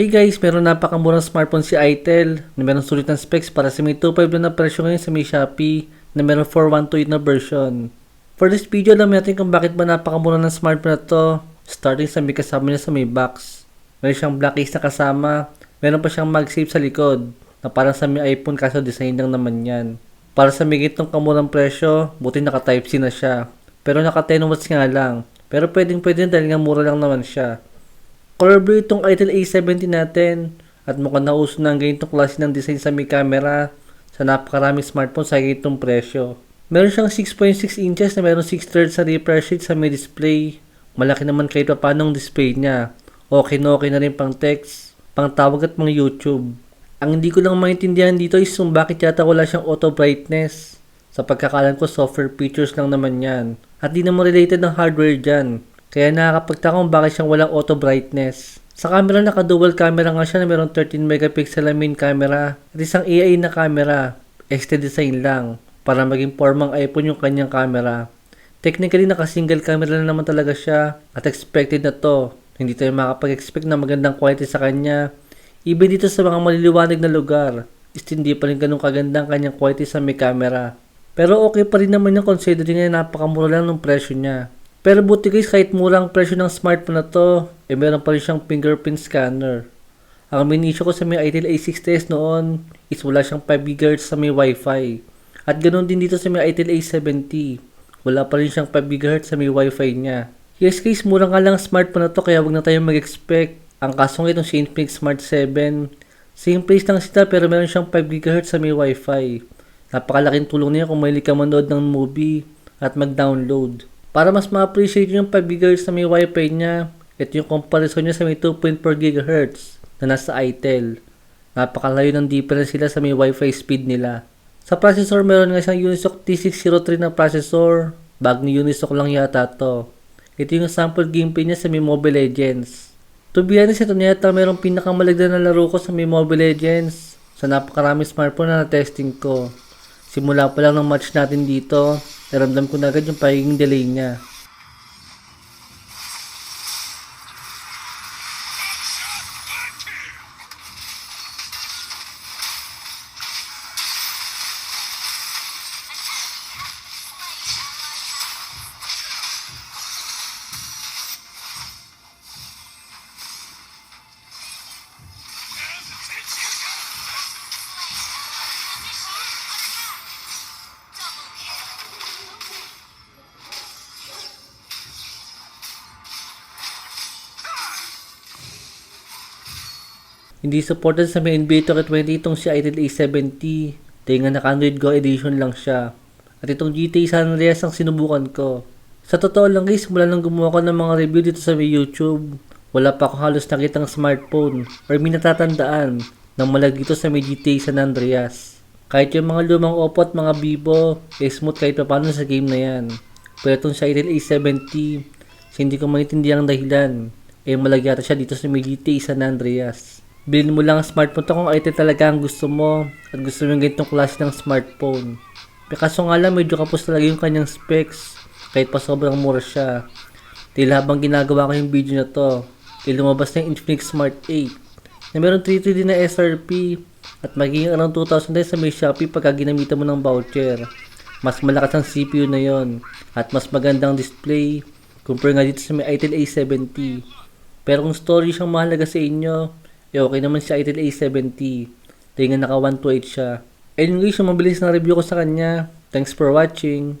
Hey guys, meron napakamurang smartphone si Itel na meron sulit ng specs para sa may 2.5 lang na presyo ngayon sa may Shopee na meron 4128 na version. For this video, alam natin kung bakit ba napakamura ng smartphone na to starting sa may kasama niya sa may box. Meron siyang black case na kasama, meron pa siyang MagSafe sa likod na parang sa may iPhone kaso design lang naman yan. Para sa may gitong kamurang presyo, buti naka Type C na siya. Pero naka 10 watts nga lang. Pero pwedeng pwede dahil nga mura lang naman siya. Blue itong Itel A70 natin at mukhang nauso na ang ganitong klase ng design sa may camera sa napakaraming smartphone sa ganitong presyo. Meron siyang 6.6 inches na meron 6 thirds sa refresh rate sa may display. Malaki naman kahit pa paano ang display niya. Okay na okay na rin pang text, pang tawag at pang YouTube. Ang hindi ko lang maintindihan dito is kung bakit yata wala siyang auto brightness. Sa pagkakalan ko, software features lang naman yan. At di naman related ng hardware dyan. Kaya nakakapagtaka kung bakit siyang walang auto brightness. Sa camera, naka-dual camera nga siya na mayroong 13 megapixel na main camera. At isang AI na camera. XT design lang. Para maging formang iPhone yung kanyang camera. Technically, naka-single camera na naman talaga siya. At expected na to. Hindi tayo makapag-expect na magandang quality sa kanya. Even dito sa mga maliliwanag na lugar. Is hindi pa rin ganun kagandang kanyang quality sa may camera. Pero okay pa rin naman yung considering na napakamura lang ng presyo niya. Pero buti guys, kahit murang presyo ng smartphone na to, eh meron pa rin siyang fingerprint scanner. Ang main issue ko sa may Itel A60s noon is wala siyang 5 GHz sa may Wi-Fi. At ganoon din dito sa may Itel A70. Wala pa rin siyang 5 GHz sa may Wi-Fi niya. Yes guys, mura nga lang ang smartphone na to kaya wag na tayong mag-expect. Ang kaso nga itong si Infinix Smart 7, same price lang sila pero meron siyang 5 GHz sa may Wi-Fi. Napakalaking tulong niya kung mahilig ka manood ng movie at mag-download. Para mas ma-appreciate yung 5 GHz na may Wi-Fi niya, ito yung comparison niya sa may 2.4 GHz na nasa Itel. Napakalayo ng difference sila sa may Wi-Fi speed nila. Sa processor, meron nga siyang Unisoc T603 na processor. Bag ni Unisoc lang yata to. Ito yung sample gameplay niya sa may Mobile Legends. To be honest, ito na yata merong pinakamalagda na laro ko sa may Mobile Legends sa napakarami smartphone na na-testing ko. Simula pa lang ng match natin dito, naramdam ko na agad yung pagiging delay niya. Hindi supported sa may NBA 2K20 itong si Itel A70. Dahil nga naka-Android Go edition lang siya. At itong GTA San Andreas ang sinubukan ko. Sa totoo lang guys, mula nang gumawa ko ng mga review dito sa may YouTube, wala pa ako halos nakitang smartphone or may natatandaan na malag dito sa may GTA San Andreas. Kahit yung mga lumang Oppo at mga Vivo, eh smooth kahit pa paano sa game na yan. Pero itong sa Itel A70, sa hindi ko maintindihan ang dahilan, eh malag yata siya dito sa may GTA San Andreas. Bilhin mo lang ang smartphone to kung ito talaga ang gusto mo at gusto mo yung ganitong klase ng smartphone. Kaso nga lang medyo kapos talaga yung kanyang specs kahit pa sobrang mura siya. Dahil habang ginagawa ko yung video na to, dahil lumabas na yung Infinix Smart 8 na meron 330 na SRP at magiging around 2,000 din sa may Shopee pagka ginamitan mo ng voucher. Mas malakas ang CPU na yon at mas magandang display compare nga dito sa may Itel A70. Pero kung story siyang mahalaga sa inyo, eh okay naman si Itel A70. Dahil nga naka 128 siya. Anyway, yung mabilis na review ko sa kanya. Thanks for watching.